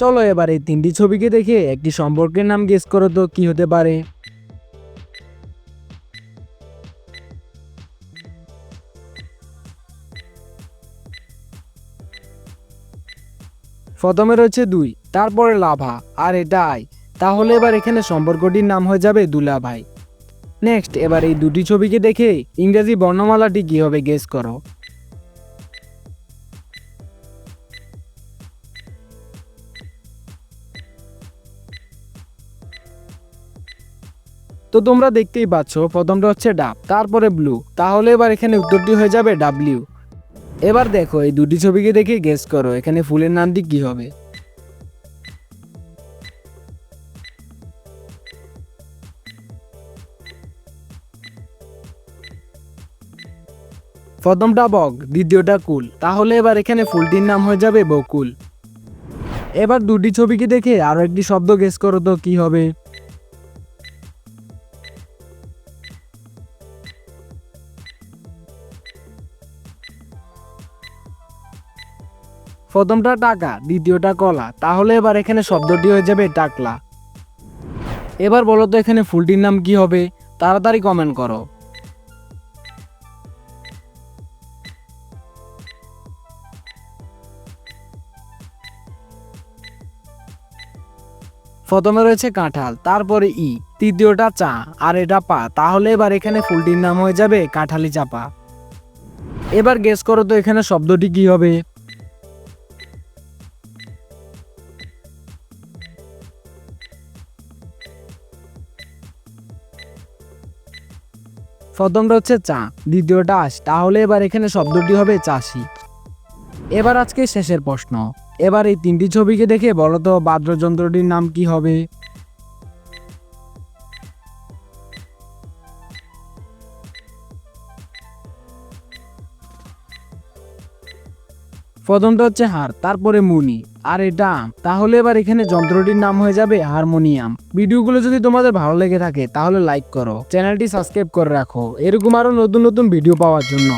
চলো এবার এই তিনটি ছবিকে দেখে একটি সম্পর্কের নাম গেস করো তো, কি হতে পারে? প্রথমে রয়েছে দুই, তারপরে লাভা, আর এটা আই। তাহলে এবার এখানে সম্পর্কটির নাম হয়ে যাবে দুলা ভাই নেক্সট এবার এই দুটি ছবিকে দেখে ইংরেজি বর্ণমালাটি কি হবে গেস করো? তো তোমরা দেখতেই পাচ্ছ, প্রথমটা হচ্ছে ডাব, তারপরে ব্লু। তাহলে এবার এখানে উত্তরটি হয়ে যাবে ডাব্লিউ। এবার দেখো, এই দুটি ছবিকে দেখে গেস করো, এখানে ফুলের নাম নামটি কি হবে? প্রথমটা বক, দ্বিতীয়টা কুল। তাহলে এবার এখানে ফুলটির নাম হয়ে যাবে বকুল। এবার দুটি ছবিকে দেখে আরও একটি শব্দ গেস করো তো, কি হবে? প্রথমটা টাকা, দ্বিতীয়টা কলা। তাহলে এবার এখানে শব্দটি হয়ে যাবে টাকলা। এবার বলো তো এখানে ফুলটির নাম কি হবে? তাড়াতাড়ি কমেন্ট করো। প্রথমে রয়েছে কাঁঠাল, তারপরে ই, তৃতীয়টা চা, আর এটা পা। তাহলে এবার এখানে ফুলটির নাম হয়ে যাবে কাঁঠালি চাপা। এবার গেস করো তো এখানে শব্দটি কি হবে? প্রথমটা হচ্ছে চা, দ্বিতীয়টা আস তাহলে এবার এখানে শব্দটি হবে চাষি। এবার আজকে শেষের প্রশ্ন। এবার এই তিনটি ছবিকে দেখে বলতো বাদ্যযন্ত্রটির নাম কি হবে? প্রথমটা হচ্ছে হার, তারপরে মুনি। আর এটা। তাহলে এবার এখানে যন্ত্রটির নাম হয়ে যাবে হারমোনিয়াম। ভিডিওগুলো যদি তোমাদের ভালো লেগে থাকে, তাহলে লাইক করো। চ্যানেলটি সাবস্ক্রাইব করে রাখো। এরকম আরও নতুন নতুন ভিডিও পাওয়ার জন্য।